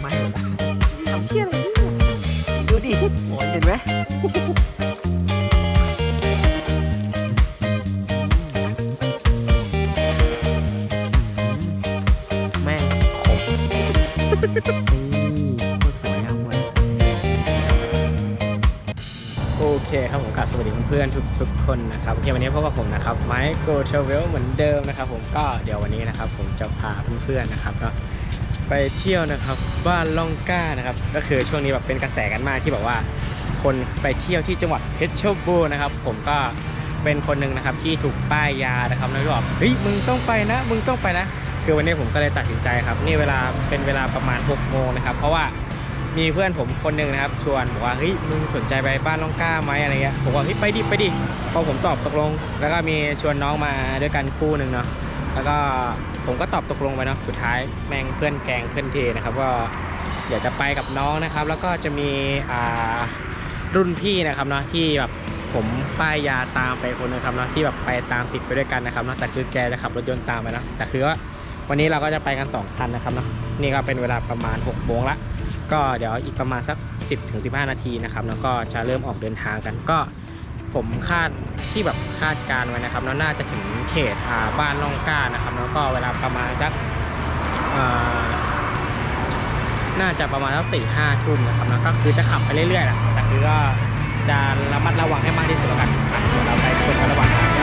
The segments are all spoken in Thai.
ไม่หรอกทำเชี่ยอะไรเนี่ยดูดิเห็นไหมแม่งขม คครับผมกลับสวัสดีเพื่อนๆทุกทุกๆคนนะครับโอเควันนี้พบกับผมนะครับไมค์โกเทเวลเหมือนเดิมนะครับ ผมก็เดี๋ยววันนี้นะครับ ผมจะพาเพื่อนๆนะครับก็ไปเที่ยวนะครับบ้านล่องก้านะครับ ก็คือช่วงนี้แบบเป็นกระแสกันมากที่แบบว่า คนไปเที่ยวที่จังหวัดเพชรบูรณ์นะครับ ผมก็เป็นคนหนึ่งนะครับที่ถูกป้ายยานะครับแล้วก็บอกเฮ้ยมึงต้องไปนะ มึงต้องไปนะ คือวันนี้ผมก็เลยตัดสินใจครับ นี่เวลาเป็นเวลาประมาณ6โมงนะครับ เพราะว่า มีเพื่อนผมคนหนึ่งนะครับ ชวนบอกว่าเฮ้ยมึงสนใจไปบ้านล่องกล้าไหมอะไรเงี้ยผมว่าเฮ้ยไปดิไปดิพอผมตอบตกลง แล้วก็มีชวนน้องมาด้วยกันคู่หนึ่งเนาะแล้วก็ผมก็ตอบตกลงไปเนาะสุดท้ายแม่งเพื่อนแกงเพื่อนเทนะครับว่าอยากจะไปกับน้องนะครับ แล้วก็จะมีอ่ารุ่นพี่นะครับเนาะที่แบบผมป้ายยาตามไปคนนึงครับเนาะที่แบบไปตามติดไปด้วยกันนะครับเนาะแต่คือแกจะขับรถยนต์ตามไปเนาะแต่คือว่าวันนี้เราก็จะไปกันสองคันนะครับเนาะนี่ก็เป็นเวลาประมาณ6โมงละ ก็เดี๋ยวอีกประมาณสัก 10ถึง15 นาทีนะครับแล้วก็จะเริ่มออกเดินทางกันก็ผมคาดที่แบบคาดการไว้นะครับแล้วน่าจะถึงเขตอ่าบ้านล่องกล้านะครับ แล้วก็เวลาประมาณสักน่าจะประมาณสักสี่ห้าทุ่มนะครับแล้วก็คือจะขับไปเรื่อยๆแหละแต่คือก็จะระมัดระวังให้มากที่สุดแล้วกันเดี๋ยวเราไปชมกันระหว่างทาง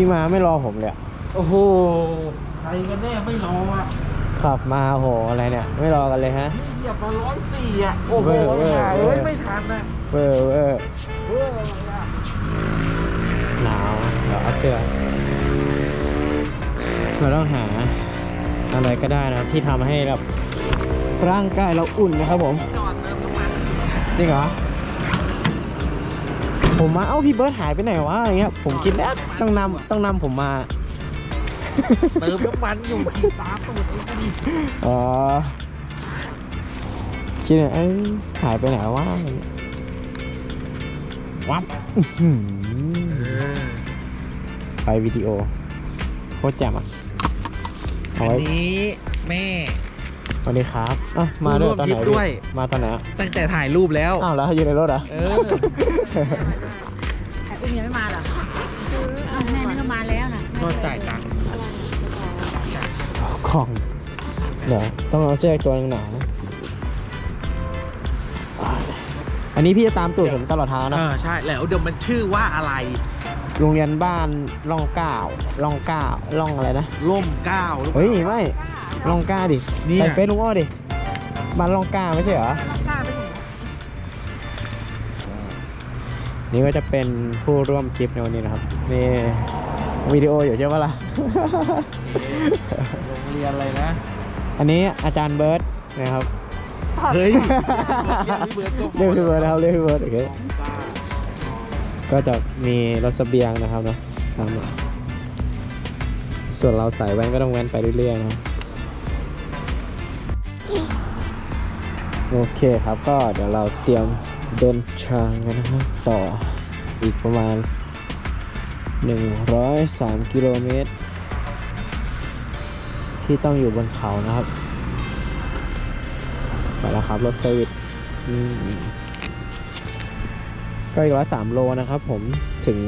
ก็พี่มาไม่รอผมเลยอะโอ้โห ใครกันแน่ไม่รออะขับมาโหอะไรเนี่ย ไม่รอกันเลยฮะ เหยียบมาร้อยสี่อะ โอ้โหเว้ยเว้ย หาเว้เอ้ยยไม่ทันนะเวอร์เวอร์เฮ้ยอะไรอะหนาวเดี๋ยวเอาเสื้อเราต้องหาอะไรก็ได้นะครับที่ทำให้แบบร่างกายเราอุ่นนะครับผมจอดเติมน้ำมันจริงเหรอ ผมมาเอ้าพี่เบิร์ดหายไปไหนวะอะไรเงี้ยผมคิดแล้วต้องนำต้องนำผมมา เติมน้ำมันอยู่ขี่ตามตูดเองก็ดีอ๋อคิดว่าเอ้ยหายไปไหนวะอะไรเงี้ยวับอื้อหือไปวิดีโอโคตรแจ่มอะเอาอันไว้นี้แม่ สวัสดีครับอะมาด้วยตอนไหนร่วมทริปด้วย มาตอนไหนอะตั้งแต่ถ่ายรูปแล้วอ้าวแล้วอยู่ในรถเหรอะเออไอ้อุ้มยังไม่มาเหรออ้าวแม่นี่ก็มาแล้วนะก็จ่ายตังค์ของเดี๋ยวต้องเอาเสื้ออีกตัวหนึงหนาวนะอันนี้พี่จะตามตูดผมตลอดทางเอนะอใช่แล้วเดี๋ยวมันชื่อว่าอะไร โรงเรียนบ้านร่องเก้าร่องเก้าร่องอะไรนะร่มเกล้าหรือเปเฮ้ล่ายไม่ ร่องเก้าดิเนี่ย ใส่เฟซลุงอ้อดิบ้านร่องเก้าไม่ใช่เหรอกล้าไปถึงนี่ก็จะเป็นผู้ร่วมทริปในวันนี้นะครับ นี่วิดีโออยู่ใช่ไหมล่ะ โรงเรียนอะไรนะ อันนี้อาจารย์เบิร์ตนะครับ เฮ้ย เรียกพี่เบิร์ตนะครับเรียกพี่เบิร์ตโอเคร่มเกล้าก็จะมีรถเสบียงนะครับเนาะตามมาส่วนเราสายแว้นก็ต้องแว้นไปเรื่อยๆนะครับ โอเคครับก็เดี๋ยวเราเตรียมเดินทางกันนะครับต่ออีกประมาณ 103 กิโลเมตร ที่ต้องอยู่บนเขานะครับไปแล้วครับ รถเซอร์วิสก็อีกร้อยสามโลนะครับผมถึง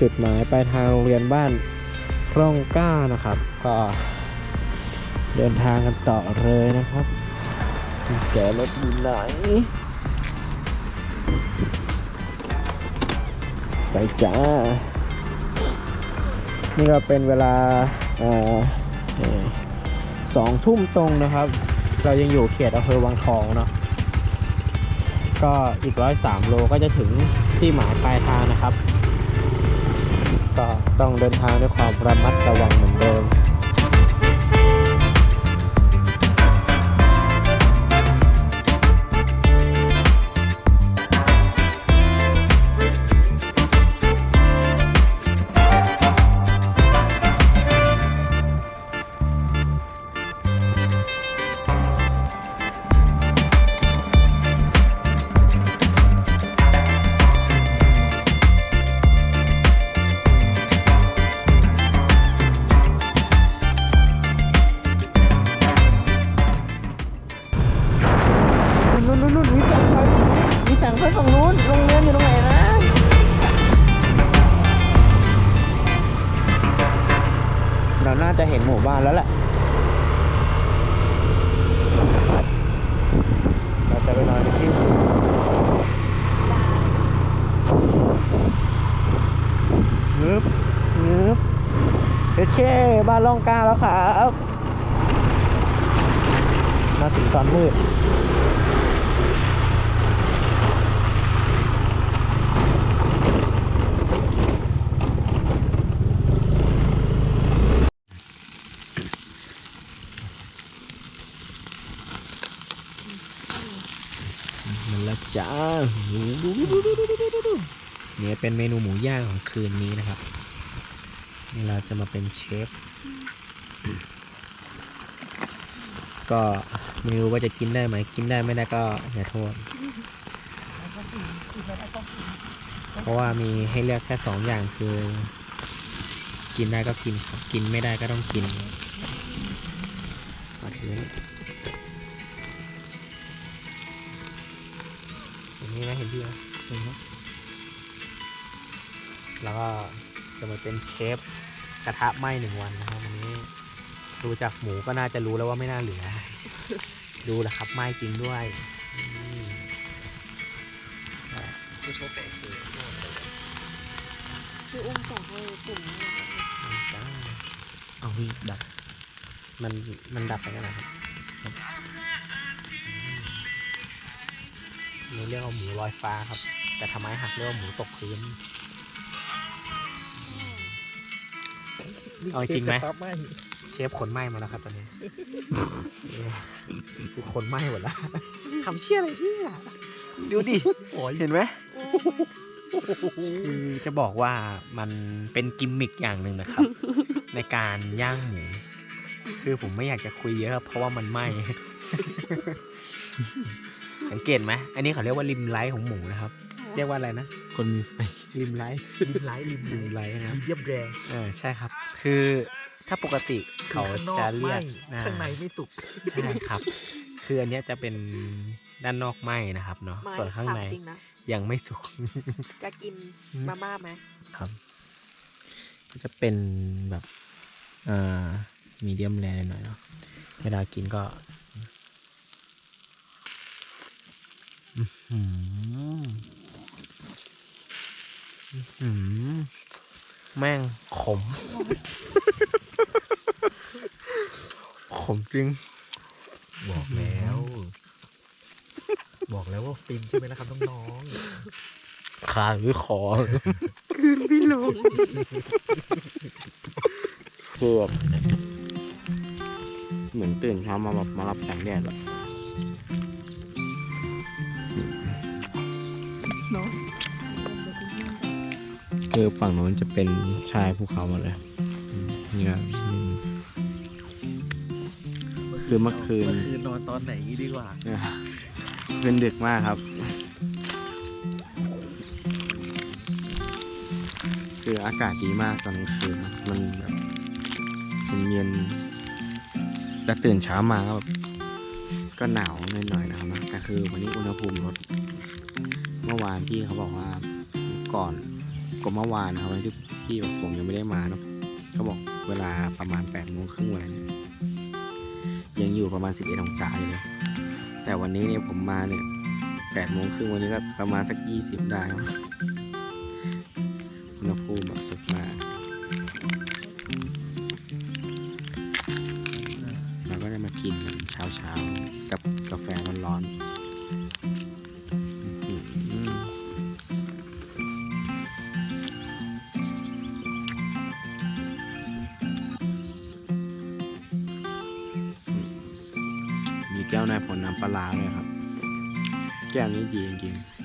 จุดหมายปลายทางโรงเรียนบ้านร่องก้านะครับ ก็เดินทางกันต่อเลยนะครับ แกรถอยู่ไหนไปจ้า นี่ก็เป็นเวลาออสองทุ่มตรงนะครับ เรายังอยู่เขตอำเภอวังทองเนาะก็อีกร้อยสามโลก็จะถึงที่หมายปลายทางนะครับ ก็ต้องเดินทางด้วยความระมัดระวังเหมือนเดิม เราน่าจะเห็นหมู่บ้านแล้วแหละ เราจะไปนอนที่งึบงึบเอเช่บ้านล่องกาแล้วครับมาถึงตอนมืด มันละจ้าเนี่ยเป็นเมนูหมูย่างของคืนนี้นะครับ นี่เราจะมาเป็นเชฟ ก็ไม่รู้ว่าจะกินได้ไหม กินได้ไม่ได้ก็อย่าโทษ เพราะว่ามีให้เลือกแค่สองอย่างคือ กินได้ก็กินครับกินไม่ได้ก็ต้องกินมาถือ เห็นนี่ไหมเห็นพี่ไหมเห็นไหมแล้วก็จะมาเป็นเชฟกระทะไหม้หนึ่งวันนะครับวันนี้ดูจากหมูก็น่าจะรู้แล้วว่าไม่น่าเหลือ ดูแหละครับไหม้จริงด้วยอืมคืออุ้มส่งให้กลุ่มนี้จ้าเอาวิดับ มันมันดับไปกันนะครับ นี่เรียกว่าหมูลอยฟ้าครับ แต่ทำไมหักเรียกว่าหมูตกพื้น เอาจริงไหมครับไม่เชฟขนไหม้มาแล้วครับตอนนี้คือขนไหม้หมดแล้วทำเชี่ยอะไรเนี่ยดูดิโอ้ยเห็นไหมคือจะบอกว่ามันเป็นกิมมิคอย่างหนึ่งนะครับ ในการย่างหมูคือผมไม่อยากจะคุยเยอะครับเพราะว่ามันไหม้ สังเกตไหมอันนี้เขาเรียกว่าริมไลท์ของหมูนะครับ เรียกว่าอะไรนะ คนมีไฟริมไลท์ริมไลท์ริมริมไลท์นะครับเยี่ยมแรงเออใช่ครับ คือถ้าปกติเขาข้างนอกจะเรีไหยม้กอ่าข้างในไม่สุกใช่ครับ คืออันเนี้ยจะเป็นด้านนอกไหม้นะครับเนาะส่วนข้างในจริงนะยังไม่สุก จะกินมาม่าไหมครับ ก็จะเป็นแบบอ่ามีเดียมแรหน่อยเนาะเวลากินก็อื้อหืออื้อหือ แม่งขม ขมจริง บอกแล้ว บอกแล้วว่าฟินใช่ไหมล่ะครับน้องขาหรือคอพี่ลุงคือแบบเหมือนตื่นเช้ามาแบบมารับแสงแดดอะ คือฝั่งโน้นจะเป็นชายภูเขาหมดเลยอืมนี่ครับอืมๆคือเมื่อคืนเมื่อคืนนอนตอนไหนดีกว่าเป็นดึกมากครับ คืออากาศดีมากตอนกลางคืนมันแบบเย็นๆแต่ตื่นเช้ามาก็แบบก็หนาวหน่อยๆนะครับนะแต่คือวันนี้อุณหภูมิลดเมื่อวานพี่เขาบอกว่าก่อน ก่อนเมื่อวานนะครับที่พี่บอกผมยังไม่ได้มาเนาะเขาบอกเวลาประมาณแปดโมงครึ่งวันนั้ยังอยู่ประมาณสิบเอ็ดองศาอยู่เลยแต่วันนี้เนี่ยผมมาเนี่ยแปดโมงครึ่งวันนี้ก็ประมาณสักยี่สิบได้ แก้วนายผลน้ำปลาร้าเลยครับ แก้วนี้ดีจริงๆ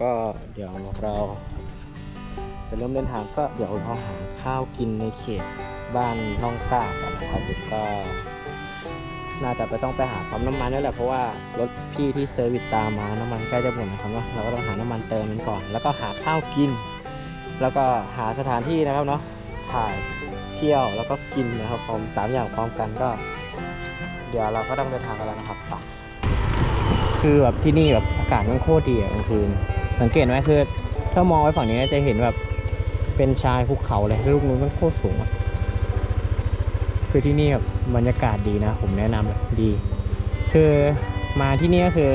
ก็เดี๋ยวเราจะเริ่มเดินทางก็เดี๋ยวเราหาข้าวกินในเขตบ้านล่องกล้ากันนะครับผมก็ น่าจะไปต้องไปหาปั๊มน้ำมันนี่แหละเพราะว่ารถพี่ที่เซอร์วิสตามมาน้ำมันใกล้จะหมดนะครับเนาะเราก็ต้องหาน้ำมันเติมมันก่อน แล้วก็หาข้าวกิน แล้วก็หาสถานที่นะครับเนาะถ่าย เที่ยวแล้วก็กินนะครับผมสามอย่างพร้อมกันก็ เดี๋ยวเราก็ต้องเดินทางกันแล้วนะครับไปคือแบบที่นี่แบบอากาศมันโคตรดีอะกลางคืน สังเกตไหมคือ ถ้ามองไปฝั่งนี้จะเห็นแบบเป็นชายภูเขาเลยลูกนู้นมันโคตรสูงอะคือที่นี่แบบบรรยากาศดีนะ ผมแนะนำเลยดี คือมาที่นี่ก็คือ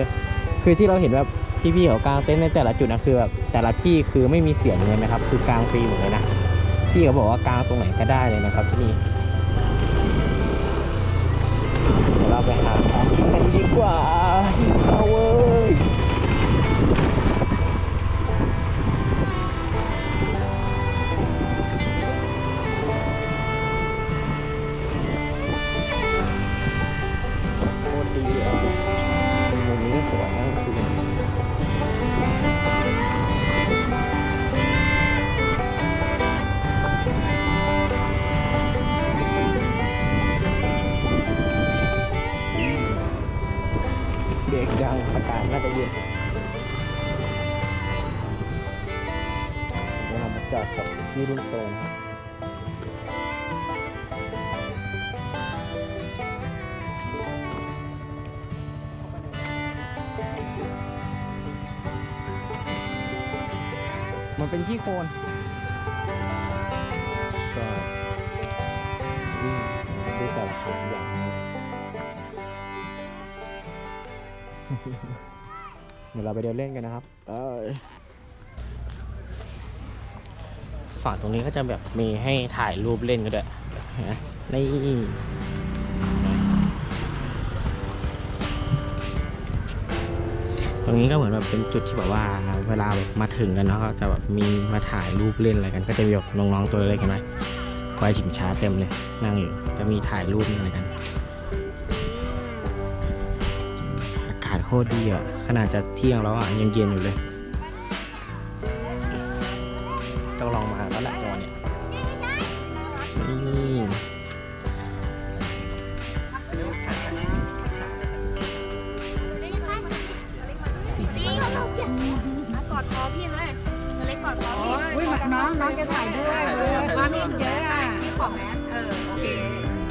คือที่เราเห็นแบบพี่ๆเขากางเต็นท์ในแต่ละจุดนะคือแบบแต่ละที่คือไม่มีเสียเงินนะครับ คือกางฟรีหมดเลยนะ พี่เขาบอกว่ากางตรงไหนก็ได้เลยนะครับที่นี่เราไปหาของกินกันดีกว่าหิวข้าวเว้ย เป็นขี้โคลนก็วิ่งด้วยแต่ละคนอย่างเดี๋ยวเราไปเดินเล่นกันนะครับเอ้ยฝั่งตรงนี้ก็จะแบบมีให้ถ่ายรูปเล่นกันด้วยเห็น ตรงนี้ก็เหมือนแบบเป็นจุดที่แบบว่าเวลาแบบมาถึงกันเนาะก็จะแบบมีมาถ่ายรูปเล่นอะไรกัน ก็จะมีแบบน้องๆตัวเล็กๆเห็นไหมควายฉิงช้าเต็มเลย นั่งอยู่จะมีถ่ายรูปอะไรกัน อากาศโคตรดีอะขนาดจะเที่ยงแล้วอะยังเย็นอยู่เลย ต้องลองมา นเยอะอะพี่ขอแมสเออโอเค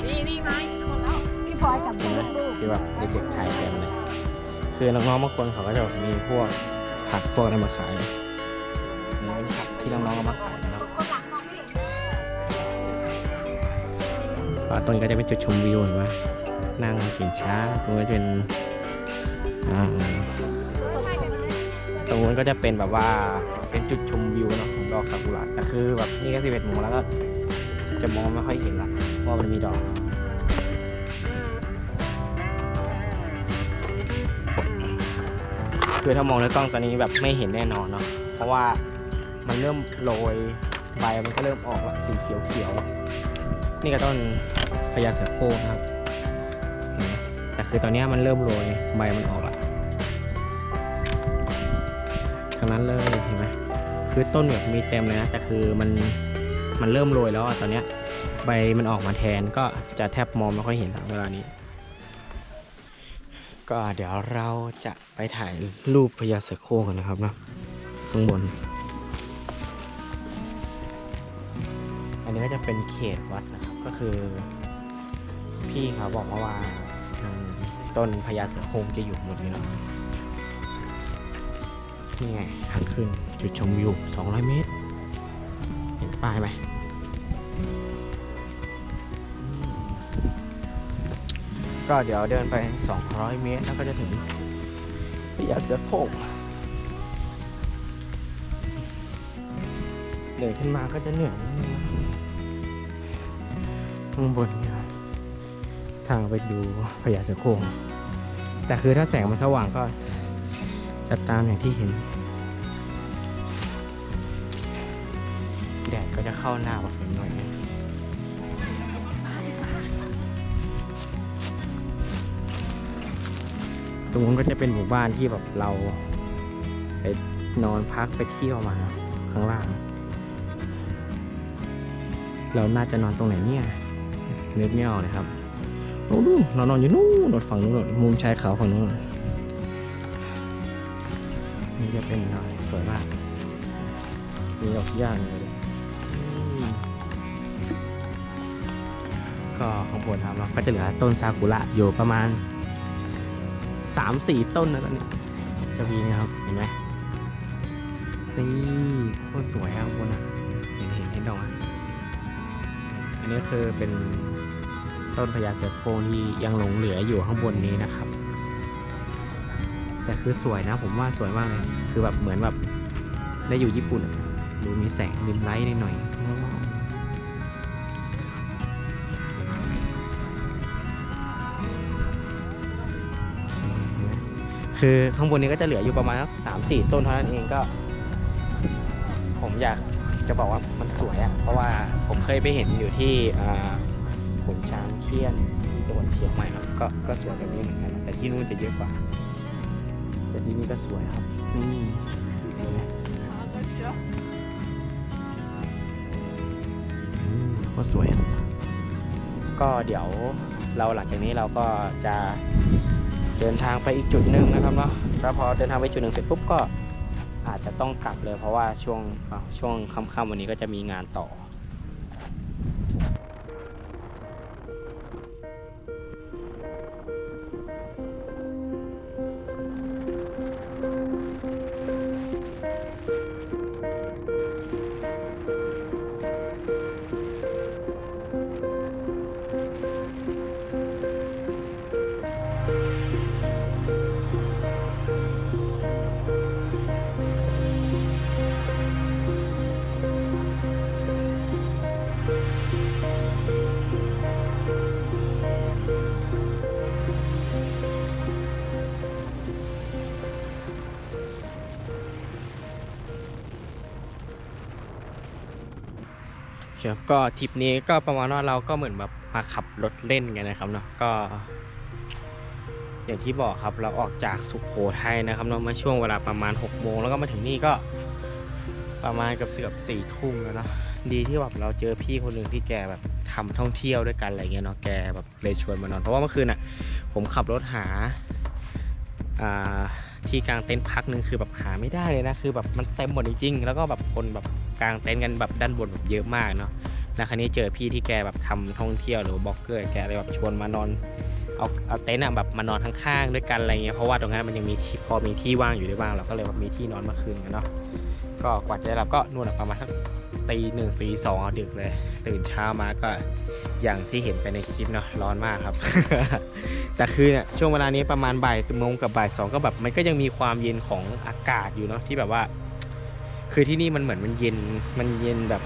นี่นี่ไม้คนแล้วพี่พลอยกับเห็นลูไหมกลูกคือแบบเด็กๆถ่ายเต็มเลย คือน้องๆบางคนเขาก็จะแบบมีพวกผักพวกอะไรมาขายนี่เป็นผักที่น้องๆเอามาขายนะครับตรงนี้ก็จะเป็นจุดชมวิวเห็นไหมนั่งสินช้าตรงนี้จะเป็นตรงนู้นก็จะเป็นแบบว่าเป็นจุดชมวิวเนาะ ดอกซากุระแต่คือแบบนี่ก็สิบเอ็ดโมงแล้วก็จะมองไม่ค่อยเห็นละเพราะมันมีดอกคือถ้ามองในกล้องตอนนี้แบบไม่เห็นแน่นอนเนาะเพราะว่ามันเริ่มโรยใบมันก็เริ่มออกแบบสีเขียวเขียวๆนี่ก็ต้นพญาเสือโคร่งนะครับแต่คือตอนนี้มันเริ่มโรยใบมันออกละทั้งนั้นเลย คือต้นแบบมีเต็มเลยนะแต่คือมันมันเริ่มโรยแล้วอะตอนเนี้ยใบมันออกมาแทนก็จะแทบมองไม่ค่อยเห็นแล้วเวลานี้ ก็เดี๋ยวเราจะไปถ่ายรูปพญาเสือโคร่งกันนะครับนะข้างบน อันนี้ก็จะเป็นเขตวัดนะครับก็คือ พี่เขาบอกมาว่าต้นพญาเสือโคร่งจะอยู่หมดนี้เนาะ นี่ไงทางขึ้นจุดชมวิว 200 เมตร เห็นป้ายไหมก็เดี๋ยวเดินไป 200 เมตร แล้วก็จะถึงพญาเสือโคร่งเดินขึ้นมาก็จะเหนื่อยข้างบนทางไปดูพญาเสือโคร่งแต่คือถ้าแสงมันสว่างก็จะตามอย่างที่เห็น แดดก็จะเข้าหน้าแบบหน่อยๆตรงนู้นก็จะเป็นหมู่บ้านที่แบบเราไปนอนพักไปเที่ยวมาข้างล่าง เราน่าจะนอนตรงไหนเนี่ยนึกไม่ออกเลยครับโอ้ดูเรานอนอยู่นู่นนอนฝั่งนู้นมุมชายเขาฝั่งนู้นนี่จะเป็นหน่อยสวยมากมีดอกย่างเลย ก็ข้างบนครับเราก็จะเหลือต้นซากุระอยู่ประมาณ 3-4 ต้นนะตอนนี้จะมีนะครับเห็นไหมนี่โคตรสวยอะข้างบนอะเห็นเห็นเห็นดอกอะอันนี้คือเป็นต้นพญาเสือโคร่งที่ยังหลงเหลืออยู่ข้างบนนี้นะครับ แต่คือสวยนะผมว่าสวยมากเลยคือแบบเหมือนแบบได้อยู่ญี่ปุ่นอะดูมีแสงริมไลท์หน่อยๆ คือข้างบนนี้ก็จะเหลืออยู่ประมาณสักสามสี่ต้นเท่านั้นเองก็ ผมอยากจะบอกว่ามันสวยอะ่ะเพราะว่าผมเคยไปเห็นอยู่ที่ขุนช้างเคียนที่จังหวัดเชียงใหม่เนอะก็ก็สวยแบบนี้เหมือนกันแต่ที่นู่นจะเยอะกว่า แต่ที่นี่ก็สวยครับนี่เห็นไหมอืมโครสวยก็เดี๋ยวเราหลังจากนี้เราก็จะ เดินทางไปอีกจุดหนึ่งนะครับเนาะแล้วพอเดินทางไปจุดหนึ่งเสร็จปุ๊บก็อาจจะต้องกลับเลยเพราะว่าช่วงอะช่วงค่ำๆวันนี้ก็จะมีงานต่อ ครับก็ทริปนี้ก็ประมาณว่าเราก็เหมือนแบบมาขับรถเล่นกันนะครับเนาะก็ อย่างที่บอกครับเราออกจากสุขโขทัยนะครับเนาะมาช่วงเวลาประมาณ6กโมงแล้วก็มาถึงนี่ก็ประมาณเกับเสือบสี่ทุ่มแล้วเนาะดีที่แบบเราเจอพี่คนหนึ่งที่แกแบบทำท่องเที่ยวด้วยกันอะไรเงี้ยเนาะแกแบบเลยชวนมานอนเพราะว่าเมื่อคืนอะ ผมขับรถหา ที่กลางเต็นท์พักหนึ่งคือแบบหาไม่ได้เลยนะคือแบบมันเต็มหมดจริงๆแล้วก็แบบคนแบบกลางเต็นท์กันแบบด้านบนแบบเยอะมากเนาะแล้วครั้นี้เจอพี่ที่แกแบบทำท่องเที่ยวหรือบล็อกเกอร์แกเลยแบบชวนมานอนเอาเอาเต็นท์อะแบบมานอนข้างๆด้วยกันอะไรเงี้ยเพราะว่าตรงนั้นมันยังมีพอมีที่ว่างอยู่ด้วยบ้างเราก็เลยแบบมีที่นอนเมื่อคืนกันเนาะ ก็กว่าจะได้หลับก็นู่นอะประมาณสักตีหนึ่งตีสองดึกเลย ตื่นเช้ามาก็อย่างที่เห็นไปในคลิปเนาะร้อนมากครับ แต่คือเนี่ยช่วงเวลานี้ประมาณบ่ายโมงกับบ่ายสองก็แบบมันก็ยังมีความเย็นของอากาศอยู่เนาะที่แบบว่า คือที่นี่มันเหมือนมันเย็นมันเย็นแบบ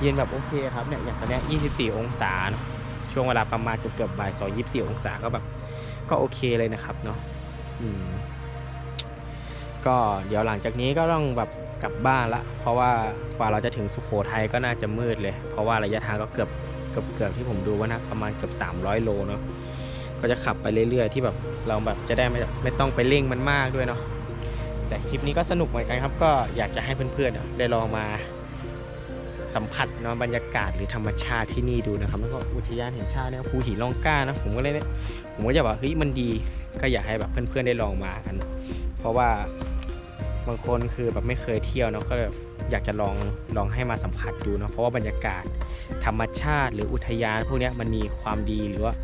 เย็นแบบโอเคครับเนี่ยอย่างตอนนี้ย24องศาเนาะช่วงเวลาประมาณเกือบเกือบบ่ายสองยี่สิบสี่องศาก็แบบ ก็โอเคเลยนะครับเนาะอืม ก็เดี๋ยวหลังจากนี้ก็ต้องแบบกลับบ้านละ เพราะว่ากว่าเราจะถึงสุโขทัยก็น่าจะมืดเลย เพราะว่าระยะทางก็เกือบเกือบเกือบที่ผมดูว่านะประมาณเกือบ 300 โลเนาะก็จะขับไปเรื่อย ๆ ที่แบบเราแบบจะได้ไม่ไม่ต้องไปเร่งมันมากด้วยเนาะแต่ทริปนี้ก็สนุกเหมือนกันครับ ก็อยากจะให้เพื่อนๆได้ลองมาสัมผัสเนาะบรรยากาศหรือธรรมชาติที่นี่ดูนะครับ แล้วก็อุทยานแห่งชาติเนี่ยภูหินร่องกล้านะผมก็เลยเนี่ยผมก็จะบอกเฮ้ยมันดี ก็อยากให้แบบเพื่อนๆได้ลองมากัน เพราะว่า บางคนคือแบบไม่เคยเที่ยวเนาะก็แบบอยากจะลองลองให้มาสัมผัสดูเนาะเพราะว่าบรรยากาศธรรมชาติหรืออุทยานพวกนี้มันมีความดีหรือว่า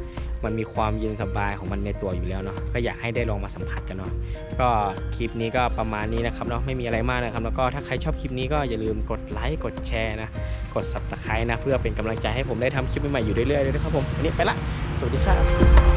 มันมีความเย็นสบายของมันในตัวอยู่แล้วเนาะก็อยากให้ได้ลองมาสัมผัสกันเนาะก็คลิปนี้ก็ประมาณนี้นะครับเนาะไม่มีอะไรมากนะครับ แล้วก็ถ้าใครชอบคลิปนี้ก็อย่าลืมกดไลค์กดแชร์นะ กด subscribe นะ เพื่อเป็นกำลังใจให้ผมได้ทำคลิปใหม่ๆอยู่เรื่อยๆเลยนะครับผมวันนี้ไปละ สวัสดีครับ